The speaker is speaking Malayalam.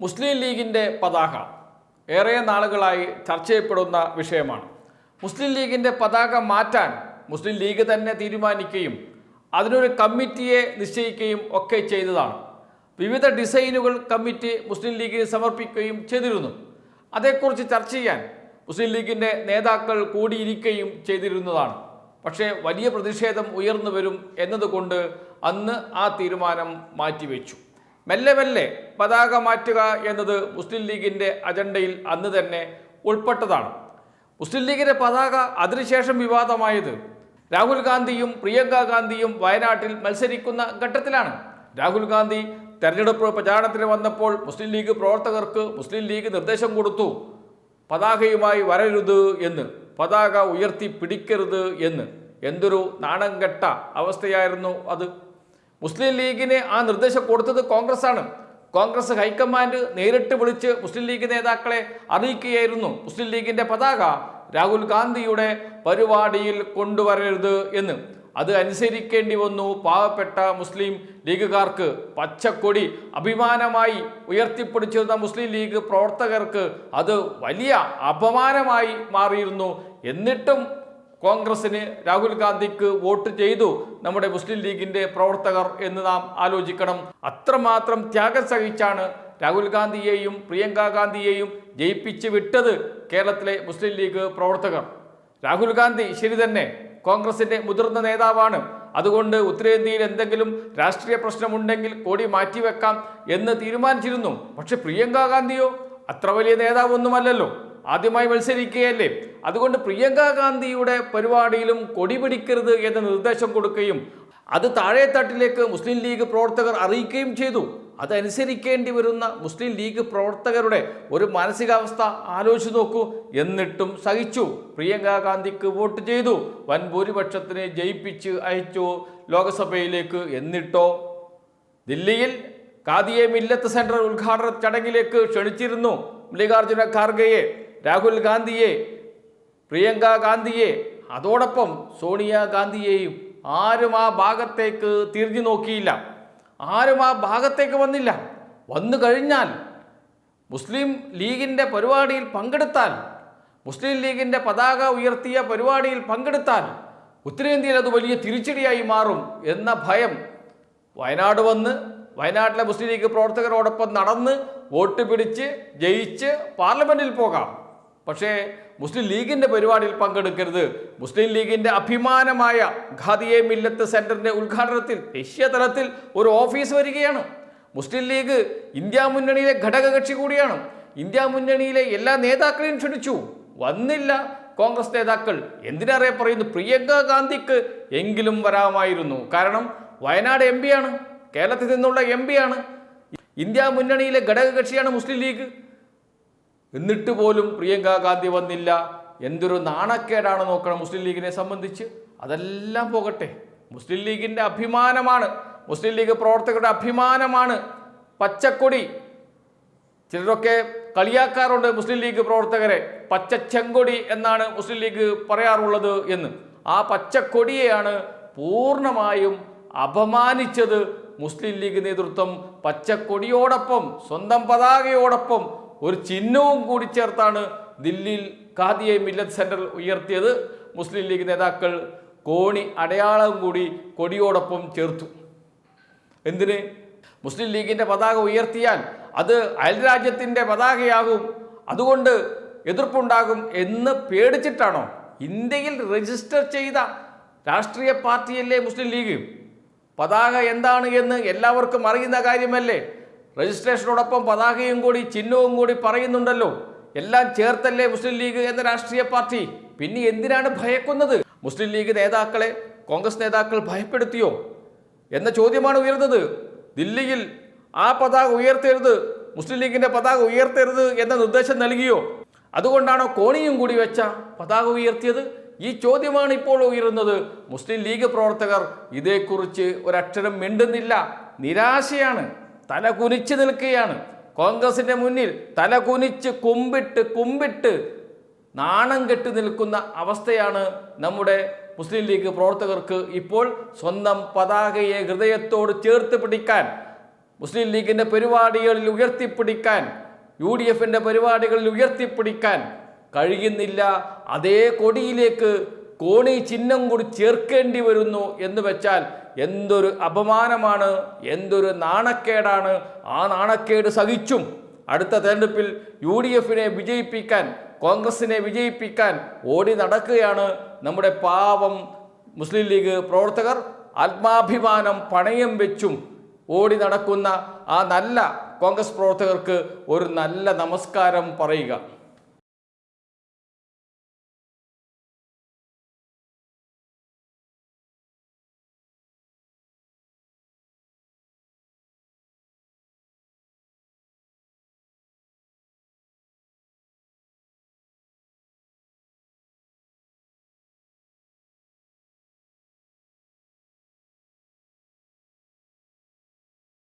മുസ്ലിം ലീഗിന്റെ പതാക ഏറെ നാളുകളായി ചർച്ച ചെയ്യപ്പെടുന്ന വിഷയമാണ്. മുസ്ലിം ലീഗിന്റെ പതാക മാറ്റാൻ മുസ്ലിം ലീഗ് തന്നെ തീരുമാനിക്കുകയും അതിനൊരു കമ്മിറ്റിയെ നിശ്ചയിക്കുകയും ഒക്കെ ചെയ്തതാണ്. വിവിധ ഡിസൈനുകൾ കമ്മിറ്റി മുസ്ലിം ലീഗിന് സമർപ്പിക്കുകയും ചെയ്തിരുന്നു. അതേക്കുറിച്ച് ചർച്ച ചെയ്യാൻ മുസ്ലിം ലീഗിന്റെ നേതാക്കൾ കൂടിയിരിക്കുകയും ചെയ്തിരുന്നതാണ്. പക്ഷേ വലിയ പ്രതിഷേധം ഉയർന്നു വരും എന്നതുകൊണ്ട് അന്ന് ആ തീരുമാനം മാറ്റിവെച്ചു. മെല്ലെ മെല്ലെ പതാക മാറ്റുക എന്നത് മുസ്ലിം ലീഗിന്റെ അജണ്ടയിൽ അന്ന് തന്നെ ഉൾപ്പെട്ടതാണ്. മുസ്ലിം ലീഗിന്റെ പതാക അതിനുശേഷം വിവാദമായത് രാഹുൽ ഗാന്ധിയും പ്രിയങ്ക ഗാന്ധിയും വയനാട്ടിൽ മത്സരിക്കുന്ന ഘട്ടത്തിലാണ്. രാഹുൽ ഗാന്ധി തെരഞ്ഞെടുപ്പ് പ്രചാരണത്തിന് വന്നപ്പോൾ മുസ്ലിം ലീഗ് പ്രവർത്തകർക്ക് മുസ്ലിം ലീഗ് നിർദ്ദേശം കൊടുത്തു. പതാകയുമായി വരരുത് എന്ന് പതാക ഉയർത്തി പിടിക്കരുത് എന്ന്. എന്തൊരു നാണംകെട്ട അവസ്ഥയായിരുന്നു അത്. മുസ്ലിം ലീഗിന് ആ നിർദ്ദേശം കൊടുത്തത് കോൺഗ്രസ് ആണ് കോൺഗ്രസ് ഹൈക്കമാൻഡ് നേരിട്ട് വിളിച്ച് മുസ്ലിം ലീഗ് നേതാക്കളെ അറിയിക്കുകയായിരുന്നു. മുസ്ലിം ലീഗിന്റെ പതാക രാഹുൽ ഗാന്ധിയുടെ പരിപാടിയിൽ കൊണ്ടുവരരുത് എന്ന്. അത് അനുസരിക്കേണ്ടി വന്നു. പാവപ്പെട്ട മുസ്ലിം ലീഗുകാർക്ക് പച്ചക്കൊടി അഭിമാനമായി ഉയർത്തിപ്പിടിച്ചിരുന്ന മുസ്ലിം ലീഗ് പ്രവർത്തകർക്ക് അത് വലിയ അപമാനമായി മാറിയിരുന്നു. എന്നിട്ടും കോൺഗ്രസിന് രാഹുൽ ഗാന്ധിക്ക് വോട്ട് ചെയ്തു നമ്മുടെ മുസ്ലിം ലീഗിന്റെ പ്രവർത്തകർ എന്ന് നാം ആലോചിക്കണം. അത്രമാത്രം ത്യാഗം സഹിച്ചാണ് രാഹുൽ ഗാന്ധിയെയും പ്രിയങ്ക ഗാന്ധിയെയും ജയിപ്പിച്ച് വിട്ടത് കേരളത്തിലെ മുസ്ലിം ലീഗ് പ്രവർത്തകർ. രാഹുൽ ഗാന്ധി ശരി തന്നെ കോൺഗ്രസിന്റെ മുതിർന്ന നേതാവാണ്. അതുകൊണ്ട് ഉത്തരേന്ത്യയിൽ എന്തെങ്കിലും രാഷ്ട്രീയ പ്രശ്നമുണ്ടെങ്കിൽ കോടി മാറ്റിവെക്കാം എന്ന് തീരുമാനിച്ചിരുന്നു. പക്ഷെ പ്രിയങ്ക ഗാന്ധിയോ അത്ര വലിയ നേതാവൊന്നുമല്ലല്ലോ. ആദ്യമായി മത്സരിക്കുകയല്ലേ? അതുകൊണ്ട് പ്രിയങ്ക ഗാന്ധിയുടെ പരിപാടിയിലും കൊടി പിടിക്കരുത് എന്ന നിർദ്ദേശം കൊടുക്കുകയും അത് താഴെത്തട്ടിലേക്ക് മുസ്ലിം ലീഗ് പ്രവർത്തകർ അറിയിക്കുകയും ചെയ്തു. അതനുസരിക്കേണ്ടി വരുന്ന മുസ്ലിം ലീഗ് പ്രവർത്തകരുടെ ഒരു മാനസികാവസ്ഥ ആലോചിച്ച് നോക്കൂ. എന്നിട്ടും സഹിച്ചു. പ്രിയങ്ക ഗാന്ധിക്ക് വോട്ട് ചെയ്തു. വൻ ഭൂരിപക്ഷത്തിനെ ജയിപ്പിച്ച് അയച്ചു ലോക്സഭയിലേക്ക്. എന്നിട്ടോ? ദില്ലിയിൽ കാദിയെ മില്ലത്ത് സെന്റർ ഉദ്ഘാടന ചടങ്ങിലേക്ക് ക്ഷണിച്ചിരുന്നു. മല്ലികാർജുന ഖാർഗെയെ. രാഹുൽ ഗാന്ധിയെ പ്രിയങ്ക ഗാന്ധിയെ അതോടൊപ്പം സോണിയ ഗാന്ധിയെയും ആരും ആ ഭാഗത്തേക്ക് തിരിഞ്ഞു നോക്കിയില്ല. ആരും ആ ഭാഗത്തേക്ക് വന്നില്ല. വന്നു കഴിഞ്ഞാൽ മുസ്ലിം ലീഗിന്റെ പരിപാടിയിൽ പങ്കെടുത്താൽ മുസ്ലിം ലീഗിന്റെ പതാക ഉയർത്തിയ പരിപാടിയിൽ പങ്കെടുത്താൽ ഉത്തരേന്ത്യയിൽ അത് വലിയ തിരിച്ചടിയായി മാറും എന്ന ഭയം വയനാട് വന്ന് വയനാട്ടിലെ മുസ്ലിം ലീഗ് പ്രവർത്തകരോടൊപ്പം നടന്ന് വോട്ട് പിടിച്ച് ജയിച്ച് പാർലമെന്റിൽ പോകാം. പക്ഷേ മുസ്ലിം ലീഗിന്റെ പരിപാടിയിൽ പങ്കെടുക്കരുത്. മുസ്ലിം ലീഗിന്റെ അഭിമാനമായ ഖാദിയെ മില്ലത്ത് സെന്ററിന്റെ ഉദ്ഘാടനത്തിൽ ദേശീയ തലത്തിൽ ഒരു ഓഫീസ് വരികയാണ്. മുസ്ലിം ലീഗ് ഇന്ത്യ മുന്നണിയിലെ ഘടകകക്ഷി കൂടിയാണ്. ഇന്ത്യ മുന്നണിയിലെ എല്ലാ നേതാക്കളെയും ക്ഷണിച്ചു. വന്നില്ല കോൺഗ്രസ് നേതാക്കൾ. എന്തിനേറെ പറയുന്നു പ്രിയങ്ക ഗാന്ധിക്ക് എങ്കിലും വരാമായിരുന്നു. കാരണം വയനാട് എം ആണ്. കേരളത്തിൽ നിന്നുള്ള എം ആണ്. ഇന്ത്യ മുന്നണിയിലെ ഘടകകക്ഷിയാണ് മുസ്ലിം ലീഗ്. എന്നിട്ട് പോലും പ്രിയങ്ക ഗാന്ധി വന്നില്ല. എന്തൊരു നാണക്കേടാണ് നോക്കണം മുസ്ലിം ലീഗിനെ സംബന്ധിച്ച്. അതെല്ലാം പോകട്ടെ. മുസ്ലിം ലീഗിന്റെ അഭിമാനമാണ്. മുസ്ലിം ലീഗ് പ്രവർത്തകരുടെ അഭിമാനമാണ്. പച്ചക്കൊടി. ചിലരൊക്കെ കളിയാക്കാറുണ്ട് മുസ്ലിം ലീഗ് പ്രവർത്തകരെ. പച്ചച്ചെങ്കൊടി എന്നാണ് മുസ്ലിം ലീഗ് പറയാറുള്ളത് എന്ന്. ആ പച്ചക്കൊടിയെയാണ് പൂർണമായും അപമാനിച്ചത് മുസ്ലിം ലീഗ് നേതൃത്വം. പച്ചക്കൊടിയോടൊപ്പം സ്വന്തം പതാകയോടൊപ്പം ഒരു ചിഹ്നവും കൂടി ചേർത്താണ് ദില്ലിയിൽ ഖാദിയെ മില്ലത്ത് സെന്റർ ഉയർത്തിയത്. മുസ്ലിം ലീഗ് നേതാക്കൾ കോണി അടയാളം കൂടി കൊടിയോടൊപ്പം ചേർത്തു. എന്തിന്? മുസ്ലിം ലീഗിന്റെ പതാക ഉയർത്തിയാൽ അത് അയൽരാജ്യത്തിന്റെ പതാകയാകും. അതുകൊണ്ട് എതിർപ്പുണ്ടാകും എന്ന് പേടിച്ചിട്ടാണോ ഇന്ത്യയിൽ രജിസ്റ്റർ ചെയ്ത രാഷ്ട്രീയ പാർട്ടിയല്ലേ മുസ്ലിം ലീഗ്? പതാക എന്താണ് എന്ന് എല്ലാവർക്കും അറിയുന്ന കാര്യമല്ലേ? രജിസ്ട്രേഷനോടൊപ്പം പതാകയും കൂടി ചിഹ്നവും കൂടി പറയുന്നുണ്ടല്ലോ. എല്ലാം ചേർത്തല്ലേ മുസ്ലിം ലീഗ് എന്ന രാഷ്ട്രീയ പാർട്ടി? പിന്നെ എന്തിനാണ് ഭയക്കുന്നത്? മുസ്ലിം ലീഗ് നേതാക്കളെ കോൺഗ്രസ് നേതാക്കൾ ഭയപ്പെടുത്തിയോ? എന്ന ചോദ്യമാണ് ഉയർന്നത് ദില്ലിയിൽ ആ പതാക ഉയർത്തരുത് മുസ്ലിം ലീഗിന്റെ പതാക ഉയർത്തരുത് എന്ന നിർദ്ദേശം നൽകിയോ? അതുകൊണ്ടാണോ കോണിയും കൂടി വെച്ച പതാക ഉയർത്തിയത്? ഈ ചോദ്യമാണ് ഇപ്പോൾ ഉയരുന്നത്. മുസ്ലിം ലീഗ് പ്രവർത്തകർ ഇതേക്കുറിച്ച് ഒരക്ഷരം മിണ്ടുന്നില്ല. നിരാശയാണ്. തല കുനിച്ച് നിൽക്കുകയാണ്. കോൺഗ്രസിന്റെ മുന്നിൽ തല കുനിച്ച് കുമ്പിട്ട് കുമ്പിട്ട് നാണം കെട്ടി നിൽക്കുന്ന അവസ്ഥയാണ് നമ്മുടെ മുസ്ലിം ലീഗ് പ്രവർത്തകർക്ക് ഇപ്പോൾ സ്വന്തം പതാകയെ ഹൃദയത്തോട് ചേർത്ത് പിടിക്കാൻ മുസ്ലിം ലീഗിന്റെ പരിപാടികളിൽ ഉയർത്തിപ്പിടിക്കാൻ യു ഡി എഫിന്റെ പരിപാടികളിൽ ഉയർത്തിപ്പിടിക്കാൻ കഴിയുന്നില്ല. അതേ കൊടിയിലേക്ക് കോണി ചിഹ്നം കൂടി ചേർക്കേണ്ടി വരുന്നു എന്ന് വെച്ചാൽ എന്തൊരു അപമാനമാണ് എന്തൊരു നാണക്കേടാണ് ആ നാണക്കേട് സഹിച്ചും അടുത്ത തെരഞ്ഞെടുപ്പിൽ യു ഡി എഫിനെ വിജയിപ്പിക്കാൻ കോൺഗ്രസിനെ വിജയിപ്പിക്കാൻ ഓടി നടക്കുകയാണ് നമ്മുടെ പാവം മുസ്ലിം ലീഗ് പ്രവർത്തകർ. ആത്മാഭിമാനം പണയം വെച്ചും ഓടി നടക്കുന്ന ആ നല്ല കോൺഗ്രസ് പ്രവർത്തകർക്ക് ഒരു നല്ല നമസ്കാരം പറയുക.